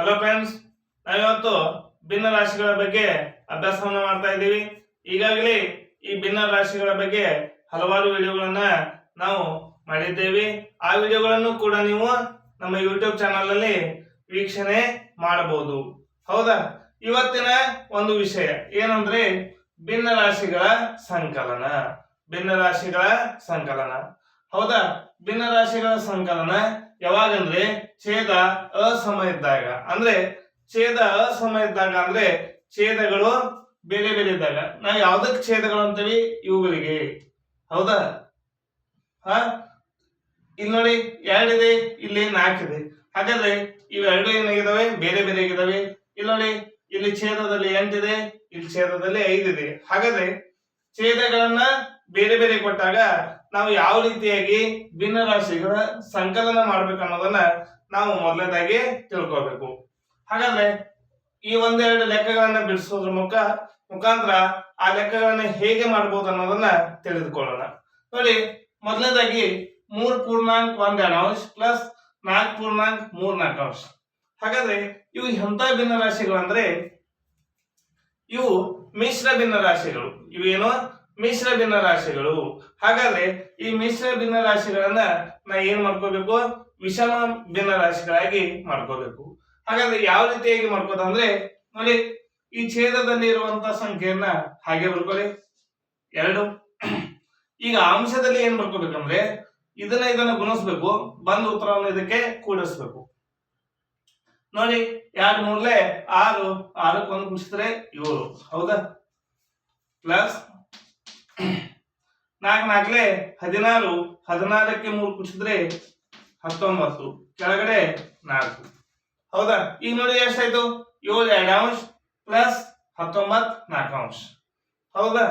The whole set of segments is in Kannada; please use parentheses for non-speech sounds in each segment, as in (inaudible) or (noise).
ಹಲೋ ಫ್ರೆಂಡ್ಸ್ ನಾವಿವತ್ತು ಭಿನ್ನ ರಾಶಿಗಳ ಬಗ್ಗೆ ಅಭ್ಯಾಸವನ್ನು ಮಾಡ್ತಾ ಇದ್ದೀವಿ. ಈಗಾಗಲೇ ಈ ಭಿನ್ನ ರಾಶಿಗಳ ಬಗ್ಗೆ ಹಲವಾರು ವಿಡಿಯೋಗಳನ್ನ ನಾವು ಮಾಡಿದ್ದೇವೆ. ಆ ವಿಡಿಯೋಗಳನ್ನು ಕೂಡ ನೀವು ನಮ್ಮ ಯೂಟ್ಯೂಬ್ ಚಾನಲ್ ಅಲ್ಲಿ ವೀಕ್ಷಣೆ ಮಾಡಬಹುದು. ಹೌದಾ? ಇವತ್ತಿನ ಒಂದು ವಿಷಯ ಏನಂದ್ರೆ ಭಿನ್ನ ರಾಶಿಗಳ ಸಂಕಲನ. ಭಿನ್ನ ರಾಶಿಗಳ ಸಂಕಲನ. ಹೌದಾ? ಭಿನ್ನ ರಾಶಿಗಳ ಸಂಕಲನ ಯಾವಾಗಂದ್ರೆ ಛೇದ ಅಸಮ ಇದ್ದಾಗ. ಅಂದ್ರೆ ಛೇದ ಅಸಮ ಇದ್ದಾಗ ಅಂದ್ರೆ ಛೇದಗಳು ಬೇರೆ ಬೇರೆ ಇದ್ದಾಗ. ನಾವು ಯಾವ್ದಕ್ ಛೇದಗಳು ಅಂತೀವಿ? ಇವುಗಳಿಗೆ. ಹೌದಾ? ಹ? ಇಲ್ಲಿ ನೋಡಿ, ಎರಡಿದೆ, ಇಲ್ಲಿ ನಾಲ್ಕಿದೆ. ಹಾಗಾದ್ರೆ ಇವೆರಡು ಏನಾಗಿದಾವೆ? ಬೇರೆ ಬೇರೆ ಆಗಿದಾವೆ. ಇಲ್ಲಿ ನೋಡಿ, ಇಲ್ಲಿ ಛೇದದಲ್ಲಿ ಎಂಟಿದೆ, ಇಲ್ಲಿ ಛೇದದಲ್ಲಿ ಐದಿದೆ. ಹಾಗಾದ್ರೆ ಛೇದಗಳನ್ನ ಬೇರೆ ಬೇರೆ ಕೊಟ್ಟಾಗ ನಾವು ಯಾವ ರೀತಿಯಾಗಿ ಭಿನ್ನ ರಾಶಿಗಳ ಸಂಕಲನ ಮಾಡ್ಬೇಕು ಅನ್ನೋದನ್ನ ನಾವು ಮೊದಲನೇದಾಗಿ ತಿಳ್ಕೋಬೇಕು. ಹಾಗಾದ್ರೆ ಈ ಒಂದೆರಡು ಲೆಕ್ಕಗಳನ್ನ ಬಿಡಿಸೋದ್ರ ಮುಖ ಮುಖಾಂತರ ಆ ಲೆಕ್ಕಗಳನ್ನ ಹೇಗೆ ಮಾಡ್ಬೋದು ಅನ್ನೋದನ್ನ ತಿಳಿದುಕೊಳ್ಳೋಣ. ನೋಡಿ, ಮೊದಲನೇದಾಗಿ ಮೂರ್ ಪೂರ್ಣಾಂಕ ಒಂದ್ ಅಂಶ ಪ್ಲಸ್ ನಾಲ್ಕು ಪೂರ್ಣಾಂಕ ಮೂರ್ ನಾಲ್ಕು ಅಂಶ ಹಾಗಾದ್ರೆ ಇವು ಎಂತ ಭಿನ್ನ ರಾಶಿಗಳು ಅಂದ್ರೆ ಇವು ಮಿಶ್ರ ಭಿನ್ನ ರಾಶಿಗಳು ಇವೇನು? ಮಿಶ್ರ ಭಿನ್ನ ರಾಶಿಗಳು. ಹಾಗಾದ್ರೆ ಈ ಮಿಶ್ರ ಭಿನ್ನ ರಾಶಿಗಳನ್ನ ನಾ ಏನ್ ಮಾಡ್ಕೋಬೇಕು? ವಿಷಮ ಭಿನ್ನ ರಾಶಿಗಳಾಗಿ ಮಾಡ್ಕೋಬೇಕು. ಹಾಗಾದ್ರೆ ಯಾವ ರೀತಿಯಾಗಿ ಮಾಡ್ಕೋತ ಅಂದ್ರೆ, ನೋಡಿ, ಈ ಛೇದದಲ್ಲಿ ಇರುವಂತ ಸಂಖ್ಯೆಯನ್ನ ಹಾಗೆ ಬರ್ಕೊಳ್ಳಿ. ಎರಡು. ಈಗ ಅಂಶದಲ್ಲಿ ಏನ್ ಬರ್ಕೋಬೇಕಂದ್ರೆ ಇದನ್ನ ಇದನ್ನ ಗುಣಿಸ್ಬೇಕು, ಬಂದ ಉತ್ತರವನ್ನು ಇದಕ್ಕೆ ಕೂಡಿಸ್ಬೇಕು. ನೋಡಿ ಎರಡು ಮೂರ್ಲೆ? ಆರು. ಆರಕ್ಕೆ ಒಂದು ಗುಣಿಸಿದ್ರೆ ಏಳು. ಹೌದಾ? ಪ್ಲಸ್ ನಾಲ್ಕು ನಾಲ್ಕಲೆ ಹದಿನಾರು ಹದಿನಾರಕ್ಕೆ ಮೂರು ಕುಡಿಸಿದ್ರೆ ಹತ್ತೊಂಬತ್ತು, ಕೆಳಗಡೆ ನಾಲ್ಕು. ಹೌದಾ? ಈಗ ನೋಡಿ ಎಷ್ಟಾಯ್ತು? ಏಳು ಎರಡು ಅಂಶ ಪ್ಲಸ್ ಹತ್ತೊಂಬತ್ ನಾಲ್ಕು ಅಂಶ. ಹೌದಾ?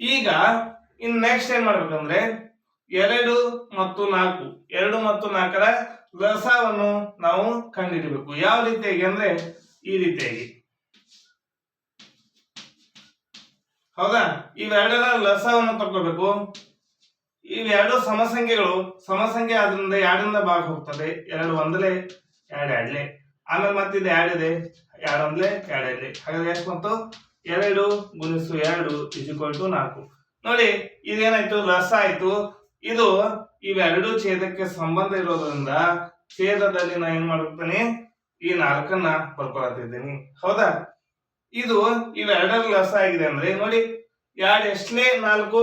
ಈಗ ಇನ್ ನೆಕ್ಸ್ಟ್ ಏನ್ ಮಾಡ್ಬೇಕಂದ್ರೆ ಎರಡು ಮತ್ತು ನಾಲ್ಕು. ಎರಡು ಮತ್ತು ನಾಲ್ಕರ ಲಸವನ್ನು ನಾವು ಕಂಡುಹಿಡಿಬೇಕು ಯಾವ ರೀತಿಯಾಗಿ ಅಂದ್ರೆ ಈ ರೀತಿಯಾಗಿ. ಹೌದಾ? ಇವೆರಡೆಲ್ಲ ಲಸವನ್ನು ತಗೋಬೇಕು ಇವೆರಡು ಸಮಸಂಖ್ಯೆಗಳು, ಸಮಸಂಖ್ಯೆ ಆದ್ರಿಂದ ಎರಡರಿಂದ ಭಾಗ ಹೋಗ್ತದೆ. ಎರಡು ಒಂದಲೇ, ಎರಡು ಎರಡಲೆ ಆಮೇಲೆ ಮತ್ತೆ ಇದು ಎರಡು ಇದೆ ಎರಡು ಒಂದ್ಲೆ, ಎರಡು ಎರಡ್ಲೆ ಹಾಗಾದ್ರೆ ಎಷ್ಟು ಬಂತು? ಎರಡು ಗುಣಿಸು ಎರಡು ಇಜಿಕ್ವಲ್ ಟು ನಾಲ್ಕು. ನೋಡಿ, ಇದೇನಾಯ್ತು? ಲಸ ಆಯ್ತು. ಇದು ಇವೆರಡು ಛೇದಕ್ಕೆ ಸಂಬಂಧ ಇರೋದ್ರಿಂದ ಛೇದದಲ್ಲಿ ನಾ ಏನ್ ಮಾಡ್ಬಿಡ್ತೇನೆ? ಈ ನಾಲ್ಕನ್ನ ಬರ್ಕೊಳತಿದ್ದೀನಿ ಹೌದಾ? ಇದು ಇವೆರಡರ ಲಸ ಆಗಿದೆ ಅಂದ್ರೆ ನೋಡಿ, ಎರಡು ಎಷ್ಟಲೇ ನಾಲ್ಕು,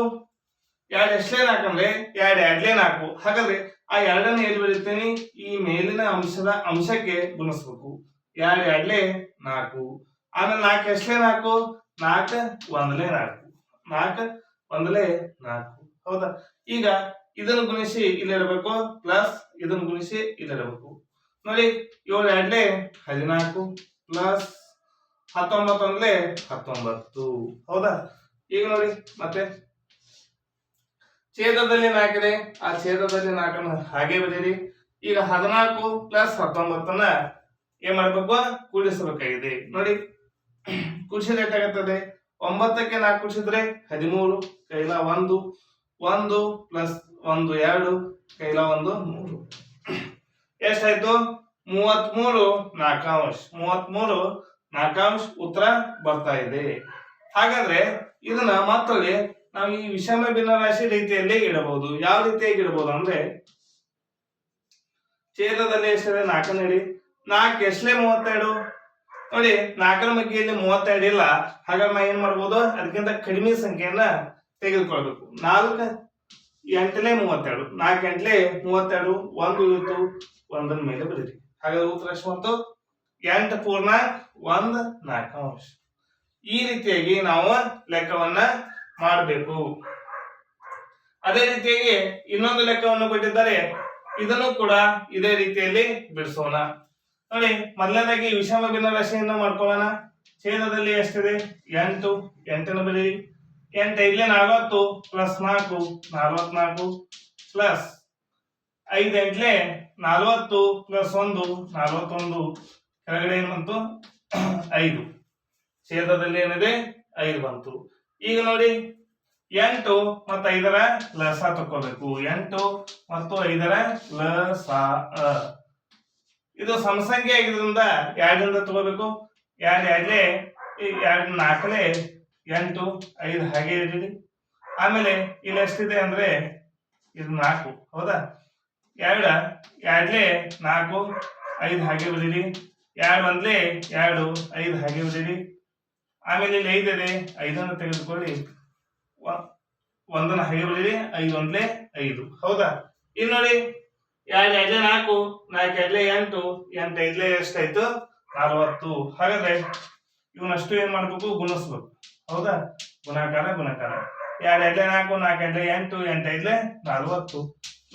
ಎರಡು ಎಷ್ಟಲೇ ನಾಲ್ಕು ಅಂದ್ರೆ ಎರಡು ಎರಡ್ಲೇ ನಾಲ್ಕು. ಹಾಗಾದ್ರೆ ಆ ಎರಡನ್ನ ಎಲ್ಲಿ ಬರೀತೀನಿ ಈ ಮೇಲಿನ ಅಂಶದ ಅಂಶಕ್ಕೆ ಗುಣಿಸ್ಬೇಕು. ಎರಡು ಎರಡ್ಲೇ ನಾಲ್ಕು. ಆಮೇಲೆ ನಾಲ್ಕು ಎಷ್ಟಲೇ ನಾಲ್ಕು? ನಾಲ್ಕು ಒಂದಲೇ ನಾಲ್ಕು. ನಾಲ್ಕು ಒಂದಲೇ ನಾಲ್ಕು. ಹೌದಾ? ಈಗ ಇದನ್ನು ಗುಣಿಸಿ ಇಲ್ಲಿರಬೇಕು ಪ್ಲಸ್ ಇದನ್ನು ಗುಣಿಸಿ ಇಲ್ಲಿರಬೇಕು ನೋಡಿ, ಏಳು ಎರಡ್ಲೆ ಹದಿನಾಲ್ಕು ಪ್ಲಸ್ ಹತ್ತೊಂಬತ್ತು ಒಂದ್ಲೆ ಹತ್ತೊಂಬತ್ತು. ಹೌದಾ? ಈಗ ನೋಡಿ ಮತ್ತೆ? ಛೇದದಲ್ಲಿ ನಾಲ್ಕಿದೆ ಆ ಛೇದದಲ್ಲಿ ನಾಲ್ಕನ್ನು ಹಾಗೆ ಬರೀರಿ. ಈಗ ಹದಿನಾಲ್ಕು ಪ್ಲಸ್ ಹತ್ತೊಂಬತ್ತನ್ನ ಏನ್ ಮಾಡ್ಬೇಕು? ಕೂಡಿಸಬೇಕಾಗಿದೆ. ನೋಡಿ ಕೂಡಿಸಿದ್ರೆ ಎಷ್ಟಾಗುತ್ತದೆ ಒಂಬತ್ತಕ್ಕೆ ನಾಲ್ಕು ಕೂಡಿಸಿದ್ರೆ ಹದಿಮೂರು ಕೈಲ ಒಂದು ಒಂದು ಪ್ಲಸ್ ಒಂದು ಎರಡು ಕೈಲ ಒಂದು ಮೂರು. ಎಷ್ಟಾಯ್ತು? ಮೂವತ್ಮೂರು ನಾಲ್ಕಾಂಶ ಮೂವತ್ಮೂರು ನಾಲ್ಕಾಂಶ ಉತ್ತರ ಬರ್ತಾ ಇದೆ. ಹಾಗಾದ್ರೆ ಇದನ್ನ ಮತ್ತೊಮ್ಮೆ ನಾವು ಈ ವಿಷಮ ಭಿನ್ನರಾಶಿ ರೀತಿಯಲ್ಲಿ ಇಡಬಹುದು. ಯಾವ ರೀತಿಯಾಗಿ ಇಡಬಹುದು ಅಂದ್ರೆ ಛೇದದಲ್ಲಿ ಎಷ್ಟಿದೆ? ನಾಲ್ಕನ್ನ ಇಡಿ. ನಾಲ್ಕು ಎಷ್ಟೇ ಮೂವತ್ತೆರಡು? ನೋಡಿ, ನಾಲ್ಕರ ಮಗ್ಗಿಯಲ್ಲಿ ಮೂವತ್ತೆರಡು ಇಲ್ಲ. ಹಾಗಾಗಿ ನಾವು ಏನ್ ಮಾಡ್ಬೋದು? ಅದಕ್ಕಿಂತ ಕಡಿಮೆ ಸಂಖ್ಯೆಯನ್ನ ತೆಗೆದುಕೊಳ್ಬೇಕು. ನಾಲ್ಕು ಎಂಟಲೇ ಮೂವತ್ತೆರಡು. ನಾಲ್ಕು ಎಂಟ್ಲೆ ಮೂವತ್ತೆರಡು. ಒಂದು ಇವತ್ತು ಒಂದರ ಮೇಲೆ ಬರೀರಿ. ಹಾಗಾದ್ರೆ ಉತ್ತರ ಎಷ್ಟು ಬಂತು? ಎಂಟು ಪೂರ್ಣ ಒಂದು ನಾಲ್ಕು ಅಂಶ. ಈ ರೀತಿಯಾಗಿ ನಾವು ಲೆಕ್ಕವನ್ನ ಮಾಡಬೇಕು. ಅದೇ ರೀತಿಯಾಗಿ ಇನ್ನೊಂದು ಲೆಕ್ಕವನ್ನು ಕೊಟ್ಟಿದ್ದಾರೆ. ಇದನ್ನು ಕೂಡ ಇದೇ ರೀತಿಯಲ್ಲಿ ಬಿಡಿಸೋಣ. ನೋಡಿ, ಮೊದಲನೇದಾಗಿ ವಿಷಮ ಭಿನ್ನರಾಶಿಯನ್ನ ಮಾಡ್ಕೊಳ್ಳೋಣ. ಛೇದದಲ್ಲಿ ಎಷ್ಟಿದೆ? ಎಂಟು. ಎಂಟನ್ನು ಬರೀರಿ ಎಂಟು, ಇಲ್ಲಿ ನಲವತ್ತು ಪ್ಲಸ್ ನಾಲ್ಕು, ನಲವತ್ನಾಲ್ಕು ಪ್ಲಸ್ ಐದು, ಎಂಟ್ಲೆ ನಲವತ್ತು ಪ್ಲಸ್ ಒಂದು, ನಲವತ್ತೊಂದು. ಕೆಳಗಡೆ ಏನು ಬಂತು? (clears throat) ಐದು. ಛೇದದಲ್ಲಿ ಏನಿದೆ? ಐದು ಬಂತು. ಈಗ ನೋಡಿ, ಎಂಟು ಮತ್ತು ಐದರ ಲಸ ತಕ್ಕೋಬೇಕು. ಎಂಟು ಮತ್ತು ಐದರ ಲಸ. ಇದು ಸಮಸಂಖ್ಯೆ ಆಗಿದ್ರಿಂದ ಎರಡರಿಂದ ತಗೋಬೇಕು? ಎರಡು ಎರಡಲೇ ಎರಡು ನಾಲ್ಕಲೇ ಎಂಟು, ಐದು ಹಾಗೆ ಇರಲಿ. ಆಮೇಲೆ ಇಲ್ಲಿ ಎಷ್ಟಿದೆ ಅಂದ್ರೆ, ಇದು ನಾಲ್ಕು. ಹೌದಾ? ಎರಡ ಎರಡ್ಲೆ ನಾಲ್ಕು, ಐದು ಹಾಗೆ ಬಿಡಿರಿ ಎರಡು ಒಂದ್ಲೆ ಎರಡು, ಐದು ಹಾಗೆ ಬಿಡಿರಿ ಆಮೇಲೆ ಇಲ್ಲಿ ಐದಿದೆ ಐದನ್ನು ತೆಗೆದುಕೊಳ್ಳಿ. ಒಂದನ್ನು ಹಾಗೆ ಬಿಡಿರಿ ಐದು ಒಂದ್ಲೆ ಐದು. ಹೌದಾ? ಇಲ್ಲಿ ನೋಡಿ, ಎರಡು ಎರಡ್ಲೆ ನಾಲ್ಕು ನಾಲ್ಕು ಎರಡ್ಲೆ ಎಂಟು ಎಂಟು ಐದ್ಲೆ ಎಷ್ಟಾಯ್ತು? ನಲವತ್ತು ಹಾಗಾದ್ರೆ ಇವನಷ್ಟು ಏನ್ ಮಾಡ್ಬೇಕು? ಗುಣಿಸ್ಬೇಕು. ಹೌದಾ? ಗುಣಾಕಾರ ಗುಣಾಕಾರ. ಎರಡು ಎರಡ್ಲೆ ನಾಲ್ಕು ನಾಲ್ಕು ಎರಡ್ಲೆ ಎಂಟು ಎಂಟು ಐದ್ಲೆ ನಲವತ್ತು.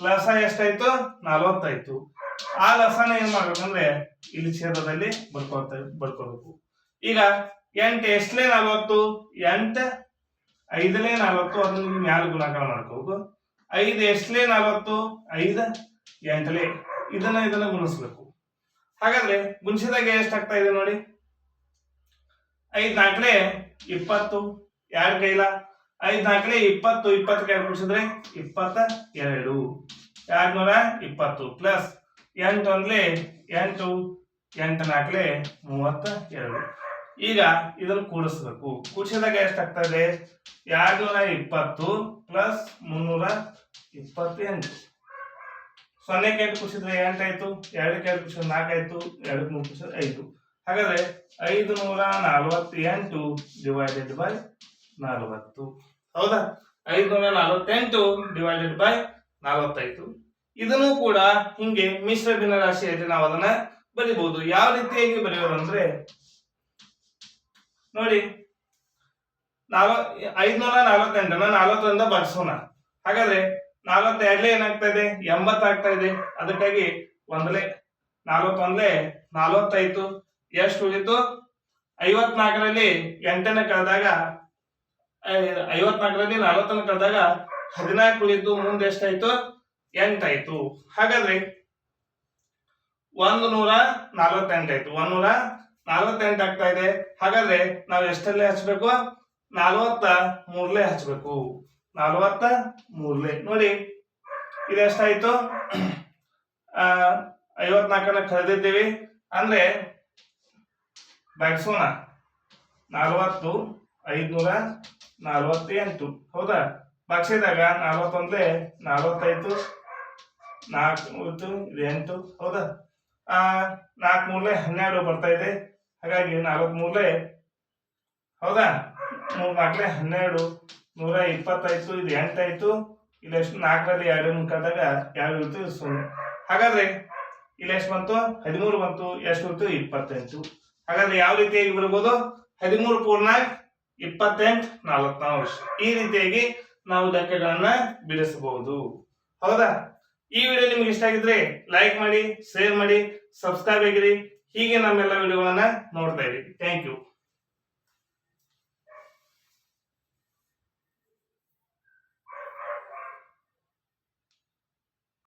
ಲಸ ಎಷ್ಟಾಯ್ತು? ನಲವತ್ತಾಯ್ತು ಆ ಲಸನ ಏನ್ ಮಾಡ್ಬೇಕಂದ್ರೆ ಇಲ್ಲಿ ಛೇದದಲ್ಲಿ ಬರ್ಕೊತ ಬರ್ಕೋಬೇಕು ಈಗ ಎಂಟು ಎಷ್ಟಲೇ ನಲ್ವತ್ತು? ಎಂಟ, ಐದಲೇ ನಲ್ವತ್ತು, ಅದನ್ನ ಮ್ಯಾಲ ಗುಣಾಕಾರ ಮಾಡ್ಕೋಬೇಕು. ಐದು ಎಷ್ಟಲೇ ನಲ್ವತ್ತು? ಐದ, ಎಂಟಲೇ. ಇದನ್ನ ಇದನ್ನ ಗುಣಿಸ್ಬೇಕು. ಹಾಗಾದ್ರೆ ಗುಣಿಸಿದಾಗ ಎಷ್ಟಾಗ್ತಾ ಇದೆ ನೋಡಿ. ಐದ್ ನಾಲ್ಕಲೇ ಇಪ್ಪತ್ತು, ಯಾರು ಕೈಲ? ಐದ್ ನಾಲ್ಕಲೇ ಇಪ್ಪತ್ತು ಇಪ್ಪತ್ತು ಕೈ ಗುಣಿಸಿದ್ರೆ ಇಪ್ಪತ್ತ ಎರಡು ಎರಡ್ನೂರ ಇಪ್ಪತ್ತು ಪ್ಲಸ್ ಎಂಟು ಒಂದ್ಲೆ ಎಂಟು ಎಂಟು ನಾಲ್ಕಲೆ ಮೂವತ್ತ ಎರಡು ಈಗ ಇದನ್ನು ಕೂಡಿಸ್ಬೇಕು. ಕೂಡಿಸಿದಾಗ ಎಷ್ಟಾಗ್ತದೆ? ಎರಡುನೂರ ಇಪ್ಪತ್ತು ಪ್ಲಸ್ ಮುನ್ನೂರ ಇಪ್ಪತ್ತೆಂಟು. ಸೊನ್ನೆಗೆ ಎಂಟು ಕೂಡಿಸಿದ್ರೆ ಎಂಟಾಯ್ತು ಎರಡಕ್ಕೆ ಎರಡು ಕೂಡಿಸಿದ್ರೆ ನಾಲ್ಕಾಯ್ತು ಎರಡಕ್ಕೆ ಮೂರು ಕೂಡಿಸಿದ್ರೆ ಐದು. ಹಾಗಾದ್ರೆ ಐದು ನೂರ ನಲವತ್ತೆಂಟು ಡಿವೈಡೆಡ್ ಬೈ ನಲವತ್ತು. ಹೌದಾ? ಐದುನೂರ ನಲವತ್ತೆಂಟು ಡಿವೈಡೆಡ್ ಬೈ ನಲವತ್ತೈದು. ಇದನ್ನು ಕೂಡ ಹಿಂಗೆ ಮಿಶ್ರ ಭಿನ್ನರಾಶಿಯಲ್ಲಿ ನಾವು ಅದನ್ನ ಬರಿಬಹುದು ಯಾವ ರೀತಿಯಾಗಿ ಬರೆಯೋದಂದ್ರೆ ನೋಡಿ ನಾಲ್ವ ಐದ್ನೂರ ನಲವತ್ತೆಂಟನ್ನ ನಾಲ್ವತ್ತರಿಂದ ಭಾಗಿಸೋಣ ಹಾಗಾದ್ರೆ ನಾಲ್ವತ್ತೆರಡ್ಲೆ ಏನಾಗ್ತಾ ಇದೆ? ಎಂಬತ್ತಾಗ್ತಾ ಇದೆ. ಅದಕ್ಕಾಗಿ ಒಂದಲೇ, ನಾಲ್ವತ್ತೊಂದ್ಲೆ ನಾಲ್ವತ್ತಾಯ್ತು ಎಷ್ಟು ಉಳಿತು? ಐವತ್ನಾಲ್ಕರಲ್ಲಿ ಎಂಟನ ಕಳೆದಾಗ ಐವತ್ನಾಲ್ಕರಲ್ಲಿ ನಾಲ್ವತ್ತನ್ನ ಕಳೆದಾಗ ಹದಿನಾಲ್ಕು ಉಳಿತು. ಮುಂದೆ ಎಷ್ಟಾಯ್ತು? ಎಂಟಾಯ್ತು. ಹಾಗಾದ್ರೆ ಒಂದು ನೂರ ನಲವತ್ತೆಂಟಾಯ್ತು. ಒಂದ್ ನೂರ ನಲವತ್ತೆಂಟು ಆಗ್ತಾ ಇದೆ. ಹಾಗಾದ್ರೆ ನಾವು ಎಷ್ಟಲ್ಲೇ ಹಚ್ಬೇಕು? ನಲವತ್ತ ಮೂರ್ಲೆ ಹಚ್ಬೇಕು. ನಲವತ್ತ ಮೂರ್ಲೆ ನೋಡಿ, ಇದು ಎಷ್ಟಾಯ್ತು? ಆ, ಐವತ್ನಾಲ್ಕನ್ನ ಕಳೆದಿದ್ದೀವಿ. ಅಂದ್ರೆ ಬಗ್ಸೋಣ ನಲವತ್ತು, ಐದ್ನೂರ ನಲವತ್ತೆಂಟು. ಹೌದಾ? ಬಗ್ಸಿದಾಗ ನಲವತ್ತೊಂದ್ಲೆ ನಲವತ್ತೈದು. ನಾಲ್ಕು ಉಳಿತು ಇದು ಎಂಟು, ಹೌದಾ? ನಾಲ್ಕು ಮೂರಲೆ ಹನ್ನೆರಡು ಬರ್ತಾ ಇದೆ. ಹಾಗಾಗಿ ನಾಲ್ಕು ಮೂರಲೆ ಹೌದಾ? ಮೂರು ನಾಲ್ಕಲೆ ಹನ್ನೆರಡು, ನೂರ ಇಪ್ಪತ್ತಾಯ್ತು ಇದು ಎಂಟಾಯ್ತು ಇಲ್ಲಿ ಎಷ್ಟು ನಾಲ್ಕರಲ್ಲಿ ಎರಡು ಕಳೆದಾಗ ಎರಡು ಇರ್ತು ಸೊನ್ನೆ. ಹಾಗಾದ್ರೆ, ಇಲ್ಲಿ ಎಷ್ಟು ಬಂತು? ಹದಿಮೂರು ಬಂತು, ಎಷ್ಟು ಇರ್ತು ಇಪ್ಪತ್ತೆಂಟು. ಹಾಗಾದ್ರೆ ಯಾವ ರೀತಿಯಾಗಿ ಬರ್ಬೋದು ಹದಿಮೂರು ಪೂರ್ಣಾಂಕ್ ಇಪ್ಪತ್ತೆಂಟು ನಾಲ್ಕು ಈ ರೀತಿಯಾಗಿ ನಾವು ಲೆಕ್ಕಗಳನ್ನ ಬಿಡಿಸಬಹುದು. ಹೌದಾ? ಈ ವಿಡಿಯೋ ನಿಮ್ಗೆ ಇಷ್ಟ ಆಗಿದ್ರೆ ಲೈಕ್ ಮಾಡಿ ಶೇರ್ ಮಾಡಿ ಸಬ್ಸ್ಕ್ರೈಬ್ ಆಗಿರಿ. ಹೀಗೆ ನಮ್ಮೆಲ್ಲ ವಿಡಿಯೋಗಳನ್ನ ನೋಡ್ತಾ ಇರಿ. Thank you